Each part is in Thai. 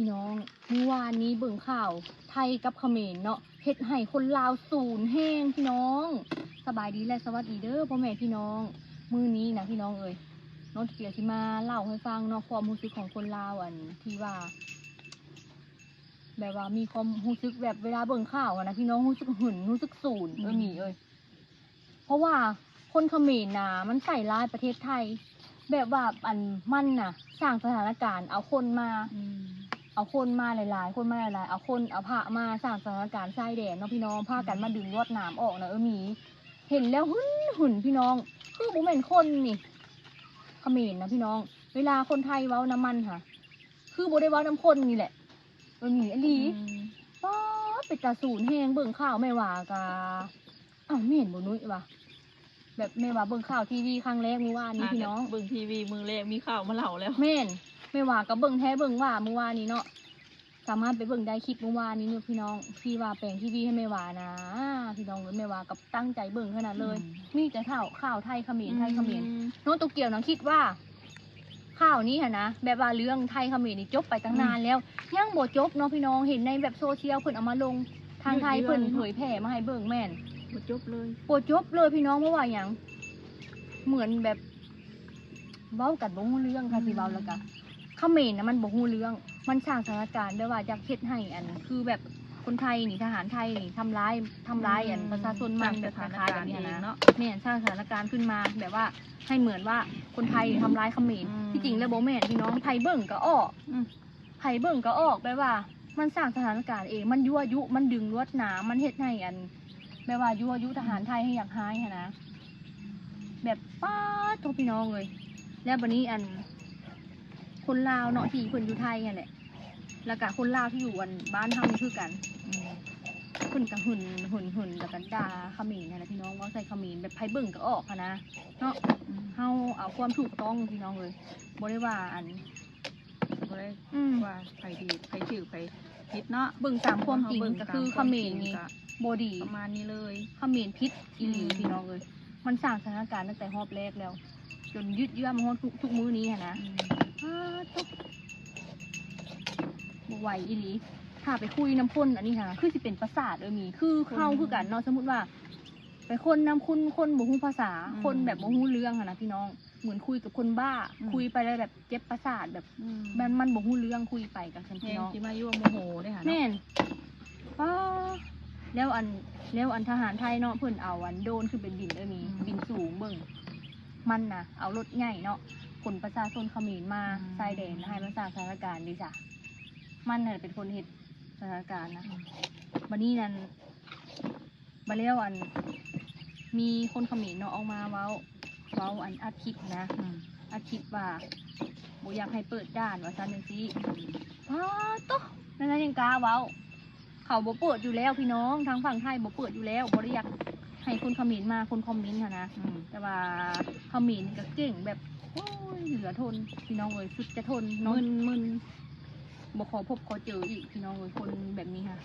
พี่น้องเมื่อวานนี้เบิ่งข่าว ไทยกับเขมรเนาะเฮ็ดให้คนลาวศูนย์แห้งพี่น้อง สบายดีและสวัสดีเด้อพ่อแม่พี่น้อง มื้อนี้นะพี่น้องเอ้ยน้องเกียรติมาเล่าให้ฟังเนาะความรู้สึกของคนลาวอันที่ว่า แบบว่ามีความรู้สึกแบบเวลาเบิ่งข่าวอะนะพี่น้องรู้สึกหึ่นรู้สึกศูนย์เออมีเอ้ยเพราะว่าคนเขมรนะมันใส่ร้ายประเทศไทย แบบว่าอันมันน่ะ สร้างสถานการณ์เอาคนมา เอาคนมาหลายๆ คนมาหลายๆ เอาคนเอาผ้ามาสร้างสถานการณ์ชายแดนเนาะพี่น้องผ้ากันมาดึงรวดหนามออกนะเออหมี เห็นแล้วหึ่นหึ่นพี่น้อง คือบุเมนคนนี่เขมรนะพี่น้อง เวลาคนไทยเว้าน้ำมันค่ะ คือบุได้เว้าน้ำคนนี่แหละเออหมีอลีป๊าดเป็นตาสูนแหงเบิ่งข่าวไม่ว่ากะอ้าวไม่เห็นบุนุ้ยวะแบบไม่ว่าเบิ่งข่าวทีวีครั้งแรกเมื่อวานนี้พี่น้อง เบิ่งทีวีมือแรกมีข่าวมาเล่าแล้วแม่น ไม่ว่าก็เบิ่งแท้เบิ่งว่าเมื่อวานนี้เนาะสามารถไปเบิ่งได้คลิปเมื่อวานนี้เนาะพี่น้องพี่ว่าแปลงทีวีให้ไม่ว่านะ พี่น้องเลยไม่ว่ากับตั้งใจเบิ่งขนาดเลยมีแต่ข่าวข่าวไทยเขมรไทยเขมรโน้ตโตเกียวน้องคิดว่าข่าวนี้ค่ะนะแบบว่าเรื่องไทยเขมรนี่จบไปตั้งนานแล้วยังบ่จบเนาะพี่น้องเห็นในแบบโซเชียลเพิ่นเอามาลงทางไทยเพิ่นเผยแพร่มาให้เบิ่งแม่นหมดจบเลยปวดจบเลยพี่น้องเพราะว่าอย่างเหมือนแบบเว้ากันบ่ฮู้เรื่องค่ะสิเว้าแล้วก็ เขมรนะมันบ่ฮู้เรื่อง มันสร้างสถานการณ์ด้วยว่าอยากเฮ็ดให้อัน คือแบบคนไทยนี่ทหารไทยนี่ทำร้ายทำร้ายอันประชาชนมันแบบคล้ายๆแบบนี้นะเนาะแม่นสร้างสถานการณ์ขึ้นมาแบบว่าให้เหมือนว่าคนไทยทำร้ายเขมรอืมที่จริงแล้วบ่แม่นพี่น้องไทยเบิ่งก็ออกอืมไทยเบิ่งก็ออกแปลว่า มันสร้างสถานการณ์เองมันยั่วยุมันดึงลวดหนามมันเฮ็ดให้อันแปลว่ายั่วยุทหารไทยให้อยากหายหั้นนะแบบป้าดโทพี่น้องเลยแล้วบัดนี้อัน คนลาวเนาะที่เพิ่นอยู่ไทยนั่นแหละแล้วก็คนลาวที่อยู่อันบ้านเฮานี่คือกันเพิ่นก็หุ่นหุ่นหุ่นแล้วก็ด่าเขมิ้นนั่นแหละพี่น้องเว่าใส่เขมิ้นแบบไผเบิ่งก็ออกอะนะเนาะเฮาเอาความถูกต้องพี่น้องเลยบ่ได้ว่าอันบ่ได้อืม ว่าใครดีใครถือใครผิดเนาะเบิ่งตามความจริงก็คือเขมิ้นนี่บ่ดี ประมาณนี้เลย เขมิ้นพิษอีหลีอืม พี่น้องเลยมันสร้างสถานการณ์ตั้งแต่รอบแรกแล้ว จนยืดเยื้อมาฮอดทุกทุกมื้อนี้หันนะอ้า ตุ๊กบ่ไหวอีหลีถ้าไปคุยน้ำพ่นอันนี้ค่ะ คือสิเป็นประสาทเออมี คือเข้าคือกันเนาะสมมติว่า ไปคนน้ำคุณคนบ่ฮู้ภาษา คนแบบบ่ฮู้เรื่องอะนะพี่น้อง เหมือนคุยกับคนบ้า คุยไปแล้วแบบเจ็บประสาทแบบมัมันนมันบ่ฮู้เรื่องคุยไปกันแพพี่งน้องที่มายั่วโมโหได้ค่ะแม่นป้าแล้วอันแล้วอันทหารไทยเนาะเพิ่นเอาอันโดรนคือเป็นบินเอ้ยมีบินสูงเบิ่งมันน่ะเอารถใหญ่เนาะข นประชาชนเขมรมาชายแดนให้มาสร้างสถานการณ์ดีจ้ะมันน่ะเป็นคนเฮ็ดสถานการณ์นะบัดนี้นั่นบัดแล้วอัน มีคนเขมรเนาะออกมาเว้าเว้าอันอัดคลิปนะอืมอาคิดว่าบ่อยากให้เปิดด้านว่าซันจังซี่อ้าตะนั่นนะยังกล้าเว้า เขาบ่เปิดอยู่แล้วพี่น้องทางฝั่งไทยบ่เปิดอยู่แล้วบ่ได้อยากให้คนคอมเมนต์มาคนคอมเมนต์ค่ะนะอืมแต่ว่าคอมเมนต์ก็เก่งแบบโอ้ยเหลือทนพี่น้องเอ้ยสุดจะทนเนาะมึนมึนบ่ขอพบขอเจออีกพี่น้องเอ้ยคนแบบนี้ค่ะ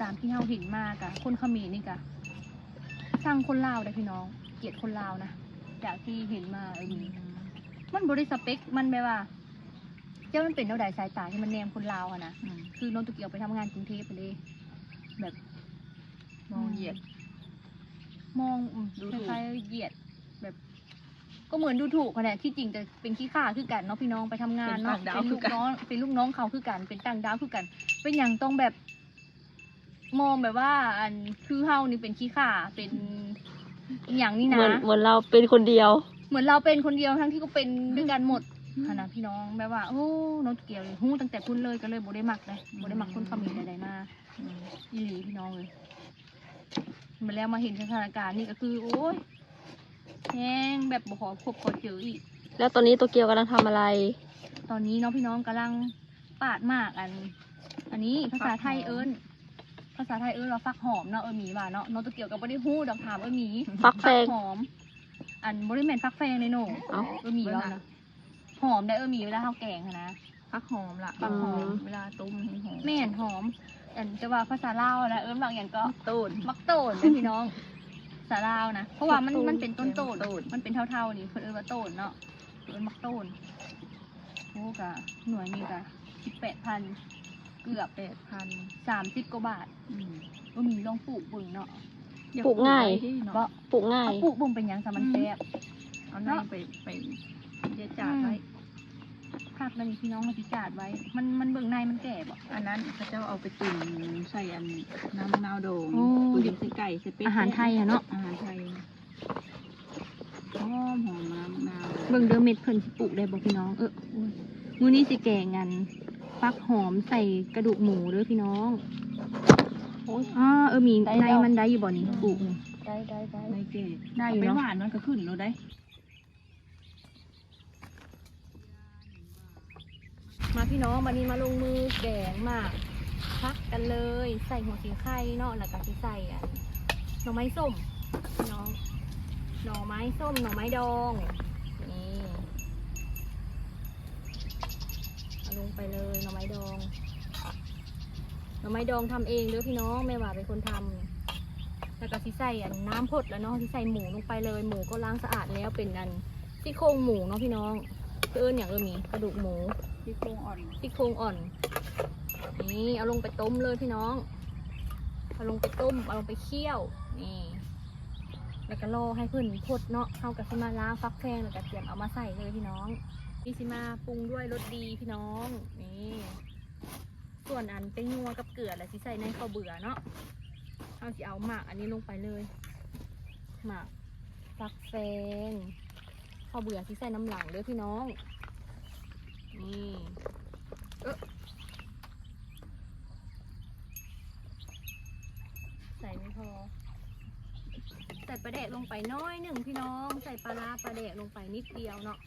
ตามที่เฮาเห็นมากะคนเขมรนี่กะสร้างคนลาวได้พี่น้อง เกลียดคนลาวนะจากที่เห็นมาเออมีมันบริสเปคมันแบบว่า เจ้ามันเป็นเท่าใดสายตาที่มันแนมคนลาวอะนะอืมคือน้องตุกเกียวไปทำงานกรุงเทพไปเลยแบบมองเหยียด มองอืมดูคถูกล้ายๆเหยียด แบบ ก็เหมือนดูถูกคะแนนที่จริงจะเป็นขี้ข้าคือกันเนาะพี่น้องไปทำงานเนาะเป็นลูกน้องเป็นลูกน้องเขาคือกันเป็นต่างดาวคือกัน เป็นอย่างต้องแบบ มองแบบว่า อันคือเฮานี่เป็นขี้ข้าเป็นอหย่างนี้เหนะมือนเหมือนเราเป็นคนเดียว เหมือนเราเป็นคนเดียวทั้งที่ก็เป็นด้วยกันหมดค่ะนะพี่น้องแบบว่า โอ้น้องตุกเกียวเลยหู้ตั้งแต่พุ่นเลยก็เลยบ่ได้มักเลยบ่ได้มักคนเขมิ้นใดๆมาอืมอีหลีพี่น้องเลย มาแล้วมาเห็นสถานการณ์นี่ก็คือ โอ้ยแห้งแบบบ่ขอพบขอเจออีก แล้วตอนนี้โตเกียวกำลังทำอะไร ตอนนี้เน้องพี่น้องกำลังปาดหมากอัน อันนี้ภาษาไทยเอิ้นภาษาไทยเอิ้นว่าฟักหอมเนาะเออหมีว่าเนาะน้องตะเกียวกับบ่ได้ฮู้ดอกถามเออหมีฟักแฟง หอม อันบ่ได้แม่นฟักแฟงในโหนเอ้า เออหมีว่านะหอมได้เออหมีเวลาเฮาแกงอะนะฟักหอมล่ะฟักหอม เวลาต้มให้หอมแม่นหอม อันแต่ว่าภาษาลาวนะเอิ้นบางอย่างก็ต้นมักโตนเด้อพี่น้องสาลาวนะเพราะว่ามันมักโตนมันเป็นต้นโตนโตนมันเป็นเท่าๆนี่เพิ่นเอิ้นว่าโตนเนาะเพิ่นมักโตนกะหน่วยนี่กะสิบแปดพันเกือบแปดพันสามสิบกว่าบาทอืมก็มีลองปลูกเบิ่งเนาะปลูกง่ายเดี๋วบ่เนาะปลูกง่ายเอาปลูกเบิ่งเป็นหยังสามันแซ่บเอาหน้าไปไปเดี๋ยวจ่าไว้ ผักนั่นนี่พี่น้องมาพิจาดไว้ มันมันเบิ่งในมันแก่บ่อันนั้นเขาเจ้าเอาไปตุ่มใส่อันน้ำมะนาวโด่งโอ้ ตุ่มใส่ไก่ใส่เป็ดอาหารไทยอะเนาะอาหารไทยหอมหอมน้ำมะนาวเบิ่งเด้อเม็ดเพิ่นสิปลูกได้บ่พี่น้อง เอออุ้ยมื้อนี้สิแกงกันฟักหอมใส่กระดูกหมูเด้อพี่น้อง โอ้ยอ่าเออมีได้ในแล้ว มันได้อยู่บ่นี่ปลูกนี่ ได้ได้ได้ ไม่เก๋ได้อยู่ไปเนาะหวานมันก็ขึ้นแล้วได้ มาพี่น้องวันนี้มาลงมือแกงมากพักกันเลย ใส่หัวสีไข่เนาะแล้วก็สิใส่อันหน่อไม้ส้มพี่น้อง หน่อไม้ส้มหน่อไม้ดองนี่ลงไปเลยหน่อไม้ดอง หน่อไม้ดองทำเองเด้อพี่น้องแม่ว่าเป็นคนทำแล้วก็สิใส่อันน้ำพดแล้วเนาะสิใส่หมูลงไปเลย หมูก็ล้างสะอาดแล้วเป็นอันซี่โครงหมูเนาะพี่น้องเอิ้นอย่างเออมีกระดูกหมู ที่โครงอ่อนซี่โครงอ่อน นี่เอาลงไปต้มเลยพี่น้อง เอาลงไปต้ม เอาลงไปเคี่ยว นี่ แล้วก็รอให้เพื่อนพดเนาะเข้ากับสิมาล้างฟักแพงแล้วก็เตรียมเอามาใส่เลยพี่น้องนี่สิมาปรุงด้วยรสดีพี่น้อง นี่ ส่วนอันเป็นนัวกับเกลือแล้วสิใส่ในข้าวเบื่อเนาะเอาสิเอาหมากอันนี้ลงไปเลย หมากฟักแฟงข้าวเบื่อที่ใส่น้ำหลังเด้อพี่น้อง นี่เอ๊ะใส่ไม่พอ ใส่ปลาแดกลงไปน้อยหนึ่งพี่น้อง ใส่ปลาร้าปลาแดกลงไปนิดเดียวเนาะ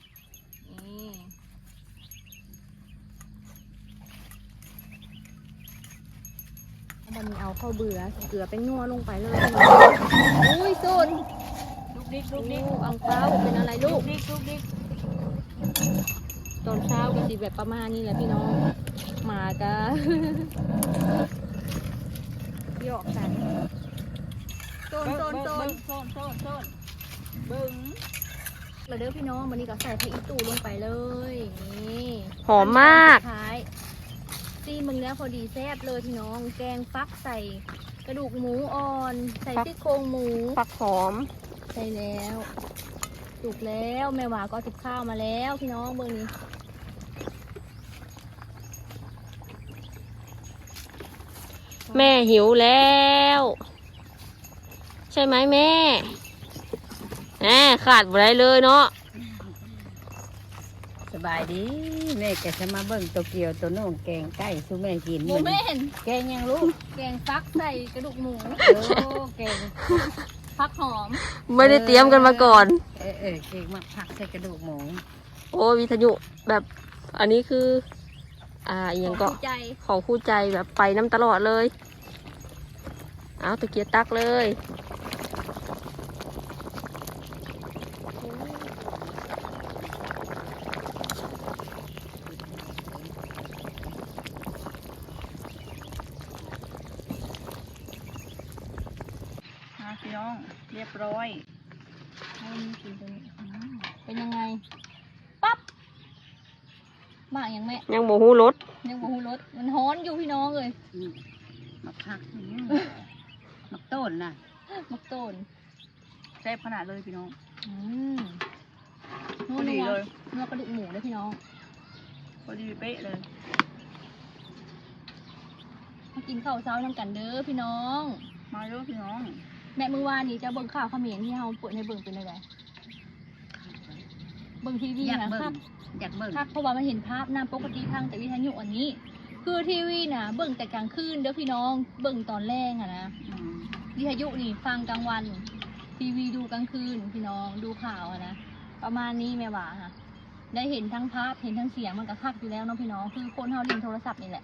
นี่วันนี้เอาข้าวเบื่อเกลือเป็นนัวลงไปเลยพี่น้องอุ้ยสุดลูกดิ๊กลูลูกกดิดิ๊กกอังเปาเป็นอะไรลูกดิ๊กลูกดิ๊ก ตอนเช้าก็สิแบบประมาณนี้แหละพี่น้องหมาก็หยอกกันโซนโซนโซนโซนโซนโซนเบิ้งแล้วเด้อพี่น้องวันนี้ก็ใส่พริกอีตูลงไปเลยนี่หอมมากสุดท้ายซีมึงแล้วพอดีแซ่บเลยพี่น้อง แกงฟักใส่กระดูกหมูอ่อน ใส่ฟักซี่โครงหมูฟักหอมใส่แล้วสุกแล้วแม่หวาก็ติดข้าวมาแล้วพี่น้องเบอร์นี้ แม่หิวแล้ว ใช่ไหมแม่แหมขาดบ่ได้เลยเนาะสบายดี แม่ก็จะมาเบิ่งตัวเกียวตัวโน่งแกงไก่สู้แม่กินโมเมนแกงยังลูกแกงฟักใส่กระดูกหมูโอ้แกงฟักหอม ไม่ได้เตรียมกันมาก่อน เออเออแกงมาผักใส่กระดูกหมู โอ้วิทยุแบบอันนี้คือ อ่าอหย่างก็ขใจของคู่ใจแบบไปน้ำตลอดเลย เอาตะเกียบตักเลยมาพี่น้องเรียบร้อยให้มันกินตรงนี้อืมเป็นยังไง ปั๊บมากยังแม่ ยังโมหูรส ยังบูรสมันฮ้อนอยู่พี่น้องเลยอืมมาผักอย่างเงี้ยมาต้นน่ะมักโตนแซ่บขนาดเลยพี่น้อง อืมพอดีเลยเนื้อกระดูกหมูด้วยพี่น้อง พอดีเป๊ะเลย มากินข้าวเช้าน้ำกันเด้อพี่น้อง มาเด้อพี่น้อง แม่มือวานนี้จะเบิ่งข่าวเขมรที่เฮาเปิดให้เบิ่งเป็นอะไรเบิ่งทีวีอยากนะเบิ่ครังบอยากเบิ่งคักเพราะว่ามันเห็นภาพนามปกติทางแต่วิทยุอันนี้ คือทีวีนะเบิ่งแต่กลางคืนเด้อพี่น้องเบิ่งตอนแรกอะนะอืมวิทยุนี่ฟังกลางวัน ทีวีดูกลางคืนพี่น้องดูข่าวอะนะประมาณนี้แม่ว่าค่ะ ได้เห็นทั้งภาพเห็นทั้งเสียงมันก็คักอยู่แล้วเนาะพี่น้องคือคนเฮาเล่นโทรศัพท์นี่แหละ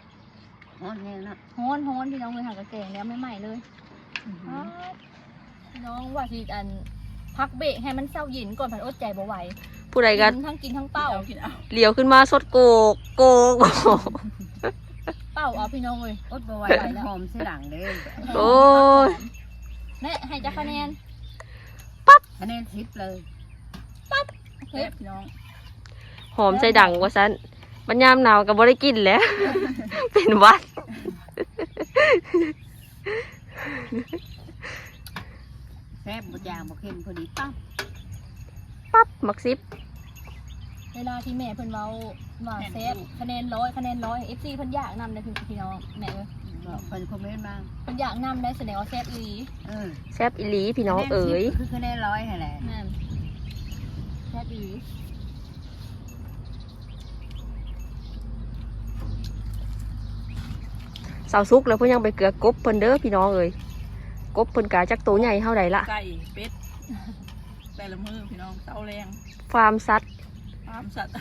ฮ้อนแน่นะฮ้อนฮ้อนพี่น้องเลยหากระแกงแล้วไม่ใหม่เลยอืมอ้าวพี่น้องว่าสิอันพักเบรกให้มันเศร้าเย็นก่อนผันอดใจบ่ไหวผู้ใดกันกินทั้งกินทั้งเป้าเอากินเอา เหลียวขึ้นมาสดโกกโกกเป้าเอาพี่น้องเลยอดบ่ไหวไหวแล้วหอมเสยหลังเลยโอ้ยแม่ให้จักคะแนนคะแนนทิปเลยแซ่บพี่น้องหอมใจดังว่าซันใบปัญญามหนาวกับ่ได้กินแหล้ว เป็นหวัดแซ่บบ่จางบ่เค็มพอดีปั๊บปั๊บมักซิบเวลา ที่แม่เพิ่นเว้าว่าเซฟคะแนนร้อยคะแนนร้อยเอฟซีเพิ่นอยากนำได้พี่พี่น้องแม่เอ้ยบอกเพิ่นคอมเมนต์มาเพิ่นอยากนำได้แสดงว่าแซฟอีหลีเออแซ่บอีหลีพี่น้องเอ๋ย คือคะแนนร้อยให้แหละแม่นแซฟอีหลีสาวซุกแล้วเพิ่นยังไปเกลือกบเพิ่นเด้อพี่น้องเอ๋ยกบเพิ่นกาจักโตใหญ่เท่าใดละไก่เป็ดแต่ละมือพี่น้องเต้าแรงฟาร์มสัตว์ามสัตว์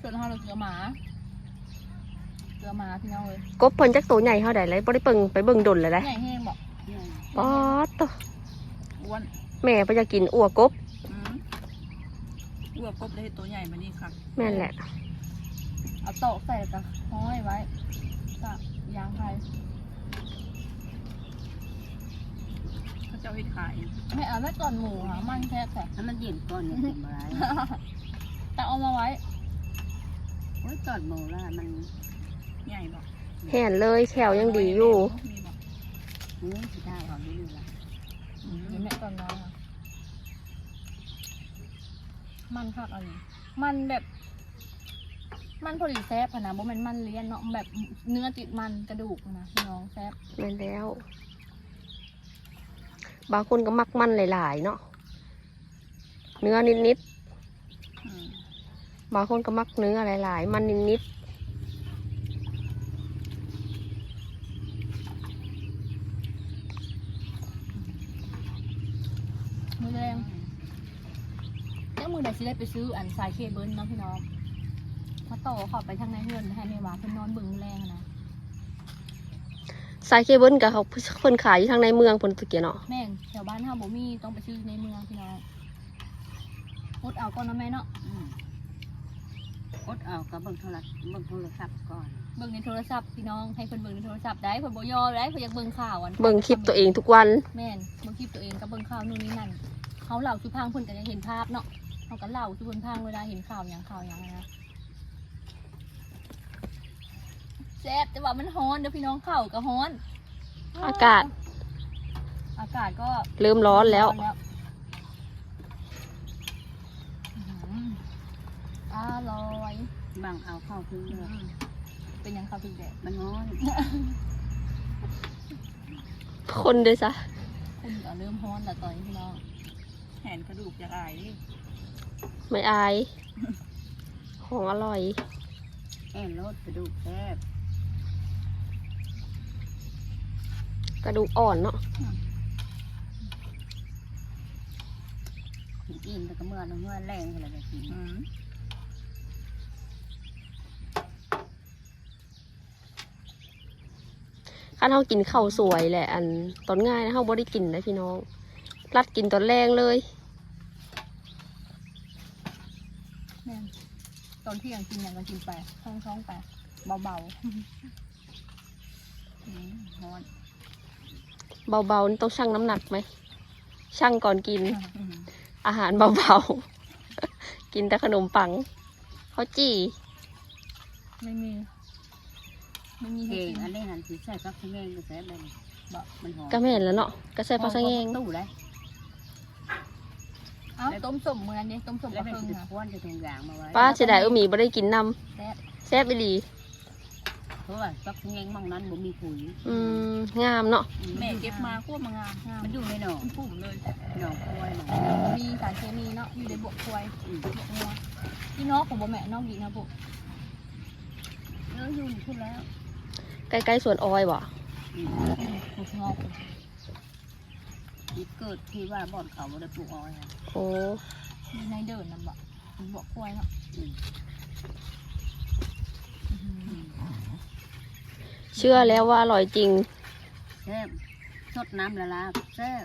ส่วนเฮาเราเกลือหมาเกลือหมาพี่น้องเอ้ยกบเพิ่นจักโตใหญ่เท่าใดเลยบ่ได้เบิ่งไปเบิ่งดนเลยเด้ใหญ่แห้งบอกป๊อดโตอ้วนแม่เพิ่นจะกินอัวกบอืมอ้วกกบได้ตัวใหญ่มานี่ค่ะแม่นแหละ เอาโต๊ะใส่แล้วก็ห้อยไว้กับยางไทย เขาเจ้าเฮ็ดขายไม่เอาไว้ก่อนหมูค่ะมันแทบแต่ถ้ามันเย็นก่อนเนี่ยกินบ่ได้แต่เอามาไว้โอ้ยตอดหมูละมันใหญ่บอกแห่นเลยแขวยังดีอยู่มีบอกเนื้อสิได้เอาอยู่นี่ล่ะเดี๋ยวแม่ก่อนนอนค่ะมันคักเอะไรมันแบบ มันพอดีแซบอะนะบ่แมันมันเลี้ยนเนาะแบบเนื้อติดมันกระดูกนะพี่น้องแซบแม่นแล้ว บางคนก็มักมันหลาย ๆ เนาะเนื้อนิดอืมๆบางคนก็มักเนื้อหลาย ๆ มันนิดมือแรงแล้วมือใดสิได้ไปซื้ออันสายเคเบิลเนาะพี่น้องมาต่อเขอบไปทางในเฮือนให้แม่ว่าเพิ่นนอนเบิ่งแรงอะนะๆ สายเคเบิลกับเขาเพิ่นขายอยู่ทางในเมืองเพิ่นตะเกียเนาะแม่งแถวบ้านเฮาบ่มีต้องไปซื้อในเมืองพี่น้องอดเอาก่อนนะแม่เนาะอืมอดเอากับเบิ่งโทรศัพท์เบิ่งโทรศัพท์ก่อนเบิ่งในโทรศัพท์พี่น้องให้เพิ่นเบิ่งในโทรศัพท์ได้เพิ่นบ่ยอมได้เพิ่นอยากเบิ่งข่าวอันเบิ่งคลิปตัวเองทุกวันแม่นเบิ่งคลิปตัวเองกับเบิ่งข่าวนู่นนี่นั่นเขาเล่าสุพังเพิ่นก็ยังเห็นภาพเนาะเขาก็เล่าสุเพิ่นพังเวลาเห็นข่าวหยังข่าวหยังอะนะ แซ่บแต่ว่ามันร้อนเด้อพี่น้องข่าวก็ร้อน อากาศ อากาศก็เริ่มร้อนแล้ว อื้อหืออร่อยบางเอาเข้าพื้นเลยเป็นหยังข้าวพริกแดดมันร้อนคนเด้อซะคุณก็เริ่มร้อนแล้วตอนนี้พี่น้องแหนกระดูกจะอายดิไม่อาย ของอร่อย แอนรสกระดูกแซ่บ กระดูกอ่อนเนาะกินอิ่มแต่ก็เมื่อน้ำเมื่อแรงอะไรแบบนี้อืมคันเฮากินข้าวสวยแหละ อันตอนง่ายนะเฮาบ่ได้กินนะพี่น้อง รัดกินตอนแรงเลยแม่นตอนเที่ยงกินอย่างก็กินไปท้องท้องๆไป เบาอืมร้อน เบาๆนี่ต้องชั่งน้ำหนักไหมชั่งก่อนกินอืมอาหารเบาๆ กินแต่ขนมปังข้าวจี่ๆไม่มีไม่มีให้เก่งกินอันนี้หันสีใส่ฟักขะแยงก็แซ่บเลยบอกมันหอมก็แม่นแล้วเนาะก็ใส่ปลาสังเงงตู้เลยเอ้าต้มสมเหมือนนี้ต้มสมแล้กวระมันเพิงจะค่ะควนจะแทงยางมาไว้ป้าเสียดายเออหมีบ่ได้กินนแซ่บำแซ่บอีหลีเพ ราะว่าฟักขะแยงมองนั้นบ่มีปุ๋ยอืมงามเนาะแม่เก็บมาคั่วมางามงามมันอยู่ในหนองปุ่มเลยหนองควยหนองมีสารเคมีเนาะอยู่ในบวกควายอืมบวกงัวพี่น้องของบ่แม่น้องดีนะพวกเอออยู่ขึ้นแล้ว ใกล้ๆสวนออยบ่อืมบวกงอกนี่เกิดที่ว่าบ่อนเขาบ่ได้ปลูกอ้อยอะโอ้มีในเดินนำบ่บวกควายเนาะอืมอื้อหือ เชื่อแล้วว่าอร่อยจริง แซ่บสดน้ำละลาแซ่บ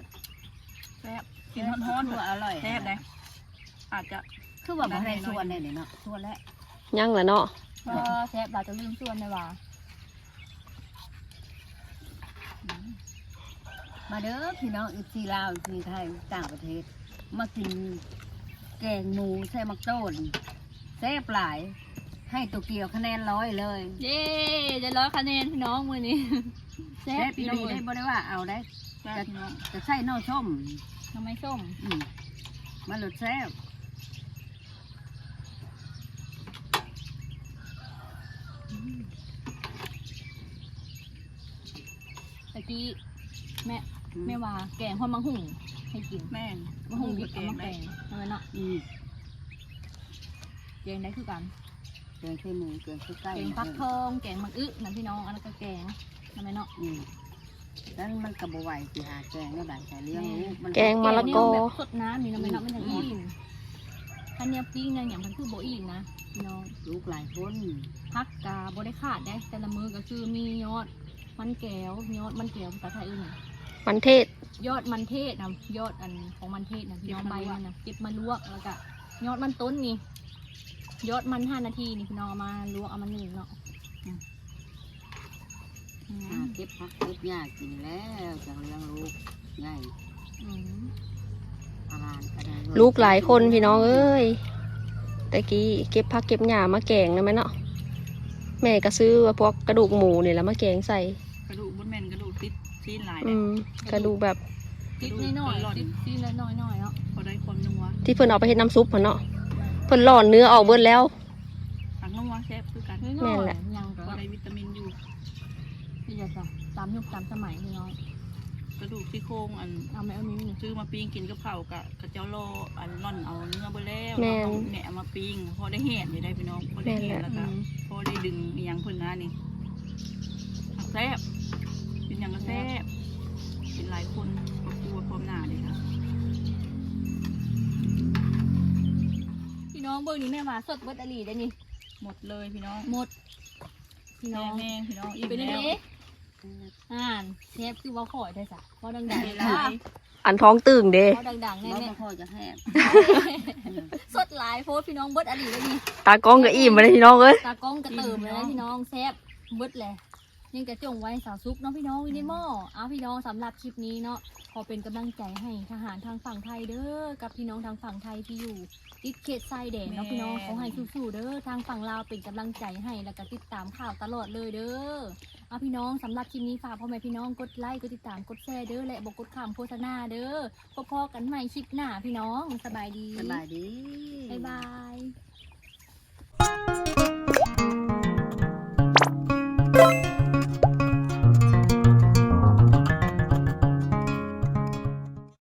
แซ่บกินร้อนๆทั่วอร่อยแซ่บเลยอาจจะคือว่าบ่ได้ส่วนเลยเนาะส่วนแล้วยั่งแล้วเนาะก็แซ่บเราจะลืมส่วนในว่ามาเด้อพี่น้องอีกทีลาวอีกทีไทยต่างประเทศ มากินแกงหมูใส่มักโต้นแซ่บหลาย ให้โตเกียวคะแนนร้อยเลยเย้จะร้อยคะแนนพี่น้องมือนี้แซ่แซ่บบปีพี่น้องนี้เอ้ได้ยบ่ได้ว่าเอาได้แซ่บพี่น้องจะใส่นอส้มทำไมส้มอืมมันรสแซ่บตะกี้แม่แม่ว่าแกงหอมมังหุ่งให้กินแม่นมังหุ่งดิบแกเอางมาแกได้งทำไมเนาะอืมแกงได้คือกัน เกลือใส่หมูเกลือใส่ไก่แกงฟักทองแกงมังอึนั่นพี่น้องอันนั้นก็แกงทำไมเนาะอืมนั้นมันกระบไหวสิหาแกงแล้วได้ใส่เลี้ยงลูกมันแกงมะละกอแบบสดน้ำนี่ทำไมเนาะมันถึงอิ่มถ้าเนี้ยปิ้งเนี่ยอย่างมันคือโบอิ่มนะพี่น้องลูกหลายคนพักกาบได้ขาดได้แต่ละมือก็คือมียอดมันแก้วยอดมันแก้วภาษาไทยอื่นน่ะมันเทศ ยอดมันเทศนะยอดอันของมันเทศนะพี่น้องใบมันนะเก็บมาลวกแล้วก็ยอดมันต้นนี่ ยอดมันห้านาทีนี่พี่น้องเอามาลวกเอามาหนึ่งเนาะอืมอืหามเก็บผักเก็บหญ้ากินแล้วจะเลี้ยงลูกง่ายอืมอาหารก็ได้ลูกหลายคนพี่น้องเอ้ยตะกี้เก็บผักเก็บหญ้ามาแกงนะแม่เนาะแม่ก็ซื้อพวกกระดูกหมูนี่แหล้วมาแกงใส่ กระดูกบนแม่นกระดูกติดซีนหลายอืนะมกระดูกแบบติ๊กน้อยๆติ๊กติ๊กน้อยๆเนาะพอได้ความนัวที่เพิ่นเอาไปเฮ็ดน้ำซุปหั่นเนาะ เพิ่นหล่อนเนื้อออกเบิดแล้วทั้งนัวแซ่บคือกันน้อยแม่นแหละๆยังพก็อได้วิตามินอยู่ที่จะตามยุคตามสมัยพี่น้องกระดูกซี่โครงอันเอาไหมเอามีนี่ซื้อมาปิ้งกินกับข้าวกะกะเจ้าโลอันร่อนเอาเนื้อไปแล้วแม่นเอาแหนเอามาปิ้งพอได้เห็นอยู่ได้พี่น้องพอได้เห็นแม่นแหละแล้วอืก็มพอได้ดึงอหย่างเพิ่นนะนี่แซ่บเป็นอย่างก็แซ่บเป็นหลายคนครอบครัวพร้อมหน้าเลยค่ะ น้องเบอร์นี้แม่มาสดเบิดอลีได้นี่หมดเลยพี่น้องหมด พี่น้แม่องแม่พี่น้องอิ่มเป็นยังแล้ไงวอ่านเชฟคือว่าขอยได้สะเพราะดังได้ๆหลายอันท้องตึงเด้เพราะดังๆแม่แน่พ่อจะแห้งๆสดหลายโพสต์พี่น้องเบิดอลีได้นี่ตากล้องก็อิ่มมาเลยพี่น้องเอ้ยตากล้องกระเติมเลยนะพี่น้องแซ่บเบิดเลย ยังกระจงไว้สาวซุปเนาะพี่น้องวินิหม้อเอาพี่น้องสำหรับคลิปนี้เนาะขอเป็นกำลังใจให้ทหารทางฝั่งไทยเด้อกับพี่น้องทางฝั่งไทยที่อยู่ติดเขตชายแดนเนาะพี่น้องขอให้สู้ๆเด้อทางฝั่งลาวเป็นกำลังใจให้แล้วก็ติดตามข่าวตลอดเลยเด้อเอาพี่น้องสำหรับคลิปนี้ฝากพ่อแม่พี่น้องกดไลค์กดติดตามกดแชร์เด้อและบอกกดคำโฆษณาเด้อพบๆกันใหม่คลิปหน้าพี่น้องสบายดีสบายดี บ๊ายบาย